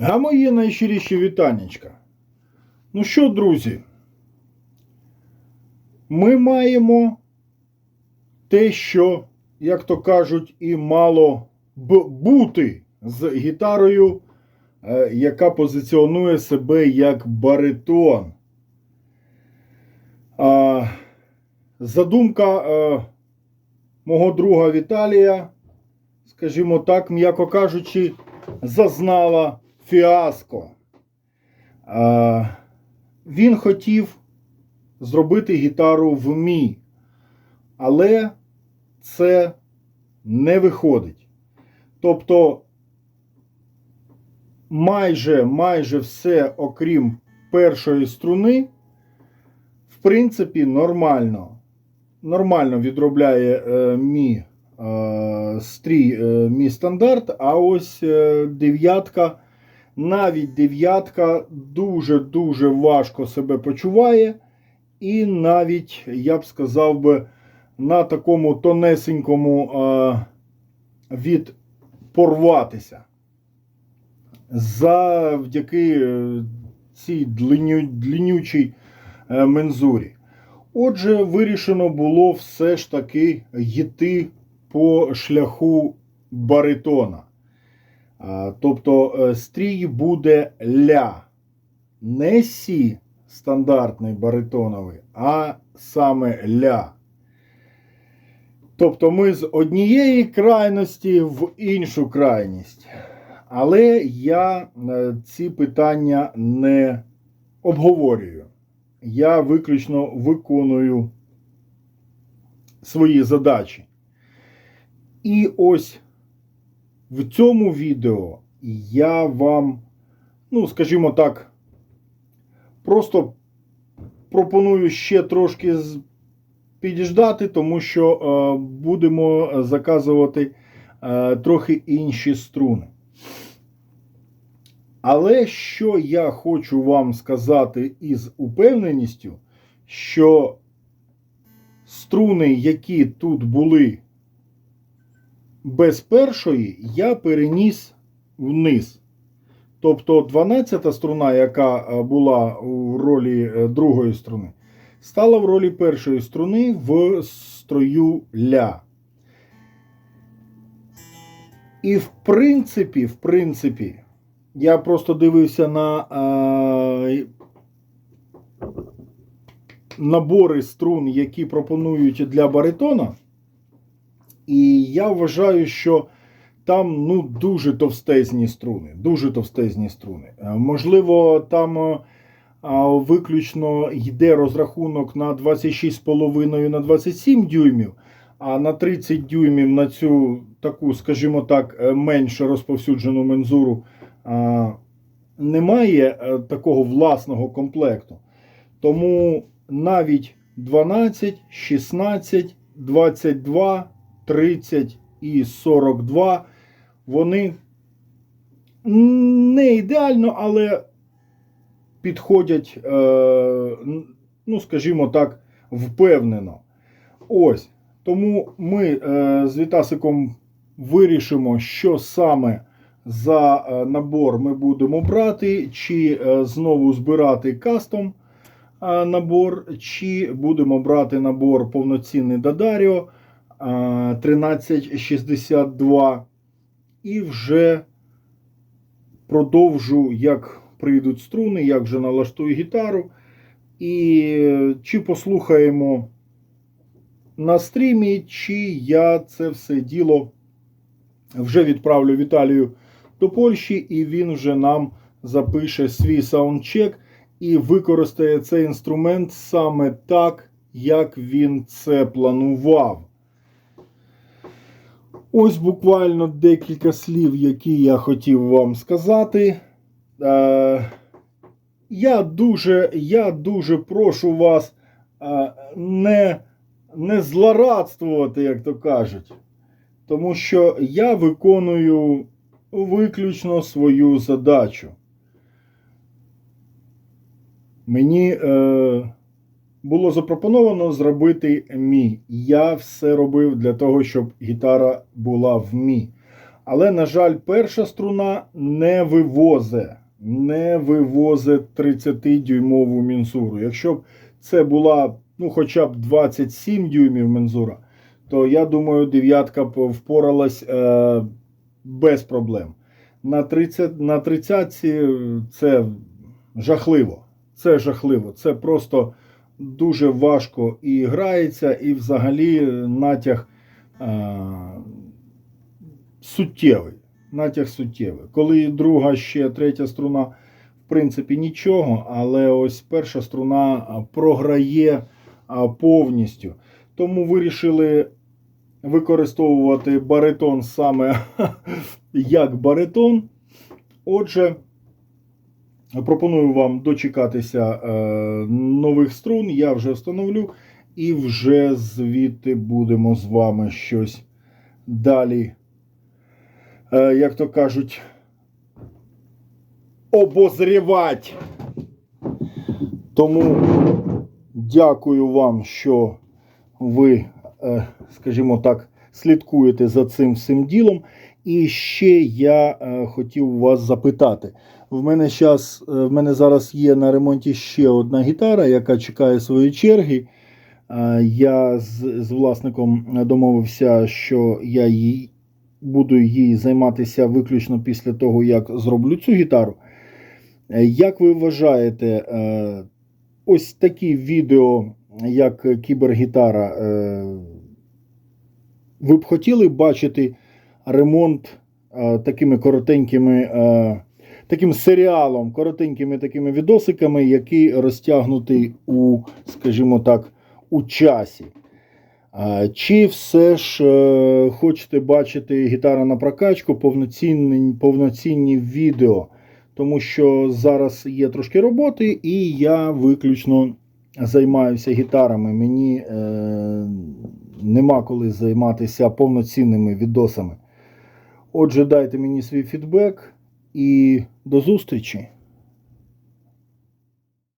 А мої найщиріші вітаннячка. Ну що, друзі, ми маємо те, що, як то кажуть, і мало б бути з гітарою, е, яка позиціонує себе як баритон. Задумка е, мого друга Віталія, скажімо так, м'яко кажучи, зазнала фіаско. А, він хотів зробити гітару в мі, але це не виходить. Тобто майже, майже все, окрім першої струни, в принципі, нормально. Нормально відробляє е, мі е, стрій е, стандарт, а ось е, дев'ятка, навіть дев'ятка дуже-дуже важко себе почуває. І навіть, я б сказав би, на такому тонесенькому е, від порватися. Завдяки е, цій длиню, длинючій е, мензурі. Отже, вирішено було все ж таки йти по шляху баритона. Тобто е, стрій буде ля. Не сі стандартний баритоновий, а саме ля. Тобто ми з однієї крайності в іншу крайність. Але я е, ці питання не обговорюю. Я виключно виконую свої задачі. І ось в цьому відео я вам, ну, скажімо так, просто пропоную ще трошки підіждати, тому що е, будемо заказувати е, трохи інші струни. Але що я хочу вам сказати із упевненістю, що струни, які тут були без першої, я переніс вниз. Тобто 12 струна, яка е, була у ролі е, другої струни, стала в ролі першої струни в строю ля. І в принципі, в принципі, я просто дивився на е, набори струн, які пропонують для баритона. І я вважаю, що там ну, дуже товстезні струни. Дуже товстезні струни. Е, Можливо, там е, виключно йде розрахунок на 26,5 на 27 дюймів, а на 30 дюймів на цю таку, скажімо так, е, менш розповсюджену мензуру немає такого власного комплекту. Тому навіть 12, 16, 22, 30 і 42 вони не ідеально, але підходять, е, ну, скажімо так, впевнено. Ось. Тому ми е, з Вітасиком вирішимо, що саме за е, набор ми будемо брати, чи знову збирати кастом набор, чи будемо брати набор повноцінний е, 1362 і вже продовжу, як прийдуть струни, як вже налаштую гітару. І е, чи послухаємо на стрімі, чи я це все діло вже відправлю Віталію до Польщі, і він вже нам запише свій саундчек і використає цей інструмент саме так, як він це планував. Ось буквально декілька слів, які я хотів вам сказати. Е, я дуже, я дуже прошу вас е, не, не злорадствувати, як то кажуть. Тому що я виконую виключно свою задачу. Мені е, було запропоновано зробити мі. Я все робив для того, щоб гітара була в мі. Але, на жаль, перша струна не вивозе, не вивозе 30-дюймову мензуру. Якщо б це була ну, хоча б 27 дюймів мензура, то я думаю, дев'ятка б впоралась е, без проблем. На 30 на 30 це жахливо. Це жахливо. Це просто дуже важко і грається, і взагалі натяг е, суттєвий. Натяг суттєвий. Коли друга ще третя струна, в принципі, нічого, але ось перша струна програє повністю. Тому вирішили використовувати баритон саме як баритон. Отже, пропоную вам дочекатися е, нових струн. Я вже встановлю, і вже звідти будемо з вами щось далі, е, як то кажуть, обозрівати. Тому дякую вам, що ви, е, скажімо так, слідкуєте за цим всім ділом. І ще я е, хотів вас запитати. В мене, щас, е, в мене зараз є на ремонті ще одна гітара, яка чекає своєї черги. Е, Я з, з власником домовився, що я їй, буду їй займатися виключно після того, як зроблю цю гітару. Як ви вважаєте, ось такі відео, як кібергітара, ви б хотіли бачити ремонт е, такими коротенькими, е, таким серіалом, коротенькими такими відосиками, які розтягнуті у, скажімо так, у часі. Е, Чи все ж хочете бачити гітара на прокачку, повноцінні, відео? Тому що зараз є трошки роботи, і я виключно займаюся гітарами. Мені нема коли займатися повноцінними відосами. Отже, дайте мені свій фідбек і до зустрічі!